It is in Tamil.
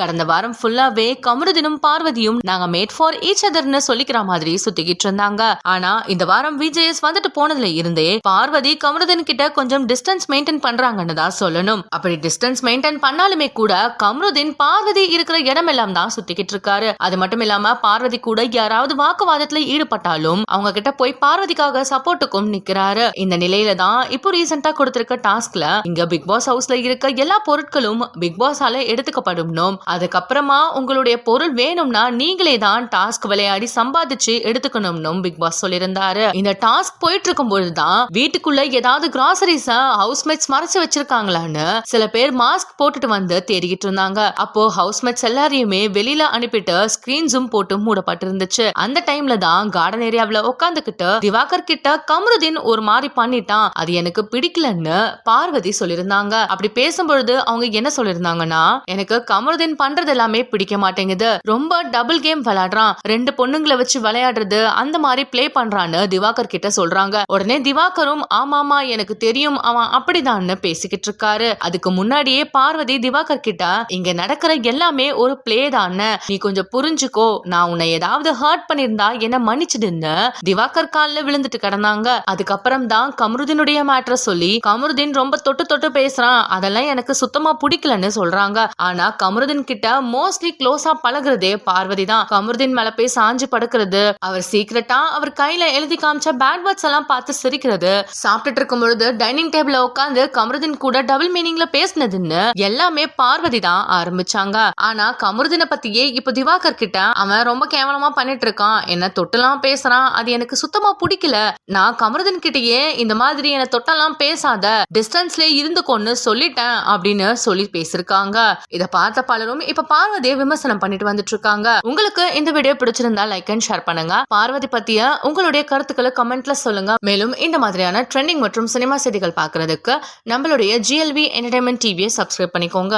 கடந்த வாரம் ஃபுல்லாவே கமருதினும் பார்வதியும் நாங்க மேட் ஃபார் ஈச் அதர்னு சொல்லிக்கிற மாதிரி சுத்திக்கிட்டு இருந்தாங்க. ஆனா இந்த வாரம் விஜேஎஸ் வந்துட்டு போனதுல இருந்தே பார்வதி கமருதன் கிட்ட கொஞ்சம் டிஸ்டன்ஸ் மெயின்டைன் பண்றாங்கன்னு தான் சொல்லணும். அப்படி டிஸ்டன்ஸ் மெயின்டைன் பண்ணாலுமே கூட கமருதின் பார்வதி இருக்கிற இடம் எல்லாம் தான் சுத்திக்கிட்டு இருக்காரு. அது மட்டும் இல்லாம பார்வதி கூட யாராவது வாக்குவாதத்துல ஈடுபட்டாலும் அவங்க கிட்ட போய் பார்வதிக்காக சப்போர்ட்டுக்கும் நிக்கிறாரு. இந்த நிலையில தான் இப்போ ரீசெண்டா கொடுத்திருக்க டாஸ்க்ல இங்க பிக் பாஸ் ஹவுஸ்ல இருக்க எல்லா பொருட்களும் பிக் பாஸால எடுத்துக்கப்படணும் அதுக்கப்புறமா உங்களுடைய பொருள் வேணும்னா நீங்களே தான் டாஸ்க் விளையாடி சம்பாதிச்சு எடுத்துக்கணும்னு பிக் பாஸ் சொல்லியிருந்தாரு. இந்த டாஸ்க் போயிட்டு இருக்கும் பொழுதுதான் வீட்டுக்குள்ள ஏதாவது கிராசரிஸ ஹவுஸ்மேட்ஸ் மறைச்சு வச்சிருக்காங்களான்னு சில பேர் மாஸ்க் போட்டுட்டு வந்து தேடிக்கிட்டு இருந்தாங்க. அப்போ ஹவுஸ்மேட்ஸ் எல்லாரையுமே வெளியில அனுப்பிட்டு ஸ்கிரீன்ஸும் போட்டு மூடப்பட்டிருந்துச்சு. அந்த டைம்ல தான் கார்டன் ஏரியாவில உட்காந்துக்கிட்டு திவாகர் கிட்ட கமருதீன் ஒரு மாதிரி பண்ணிட்டான். அது எனக்கு பிடிக்கலன்னு பார்வதி சொல்லியிருந்தாங்க. அப்படி பேசும்பொழுது அவங்க என்ன சொல்லியிருந்தாங்கன்னா எனக்கு கமருதீன் பண்றது எல்லாமே பிடிக்க மாட்டேங்குது. ரொம்ப டபுள் கேம் விளையாடுறான். ரெண்டு பொண்ணுங்களை வச்சு விளையாடுறது அந்த மாதிரி பிளே பண்றான்னு திவாகர் கிட்ட சொல்றாங்க. உடனே திவாகரும் ஆமாமா எனக்கு தெரியும் அவன் அப்படிதான்னு பேசிக்கிட்டு இருக்காரு. அதுக்கு முன்னாடியே பார்வதி திவாகர் கிட்ட இங்க நடக்கிற எல்லாமே ஒரு பிளே தான். நீ கொஞ்சம் புரிஞ்சுக்கோ. நான் உன்னை ஏதாவது ஹர்ட் பண்ணிருந்தா என்ன மன்னிச்சிடுன்னு திவாகர் கால்ல விழுந்துட்டு கிடந்தாங்க. அதுக்கப்புறம் தான் கமருதினுடைய மேட்ர சொல்லி கமருதின் ரொம்ப தொட்டு தொட்டு பேசுறான். அதெல்லாம் எனக்கு சுத்தமா பிடிக்கலன்னு சொல்றாங்க. ஆனா கமருதின் கிட்ட மோஸ்ட்லி க்ளோஸா பழகுறதே பார்வதி தான். கமருதீன் மேல போய் சாஞ்சு படுக்கிறது அவர் சீக்கிரட்டா அவர் கையில எழுதி காமிச்ச பேட் வேர்ட்ஸ் எல்லாம் பார்த்து சிரிக்கிறது. சாப்பிட்டுட்டு இருக்கும் பொழுது டைனிங் டேபிள்ல உட்காந்து கமருதீன் கூட டபுள் மீனிங்ல பேசினதுன்னு எல்லாமே பார்வதி தான் ஆரம்பிச்சாங்க. ஆனா கமருதீனை பத்தியே இப்போ திவாகர் கிட்ட அவன் ரொம்ப கேவலமா பண்ணிட்டு இருக்கான். என்ன தொட்டெல்லாம் பேசுறான். அது எனக்கு சுத்தமா பிடிக்கல. நான் கமருதீன் கிட்டயே இந்த மாதிரி என்ன தொட்டெல்லாம் பேசாத டிஸ்டன்ஸ்லயே இருந்துக்கோன்னு சொல்லிட்டேன் அப்படின்னு சொல்லி பேசிருக்காங்க இத பார்த்த பலரும் இப்ப பார்வதியை விமர்சனம் பண்ணிட்டு வந்துட்டு இருக்காங்க உங்களுக்கு இந்த வீடியோ பிடிச்சிருந்தா லைக் அண்ட் ஷேர் பண்ணுங்க. பார்வதி பத்திய உங்களுடைய கருத்துக்களை கமெண்ட்ல சொல்லுங்க. மேலும் இந்த மாதிரியான ட்ரெண்டிங் மற்றும் சினிமா செய்திகள் பாக்குறதுக்கு நம்மளுடைய ஜிஎல்வி என்டர்டைன்மெண்ட் டிவியை சப்ஸ்கிரைப் பண்ணிக்கோங்க.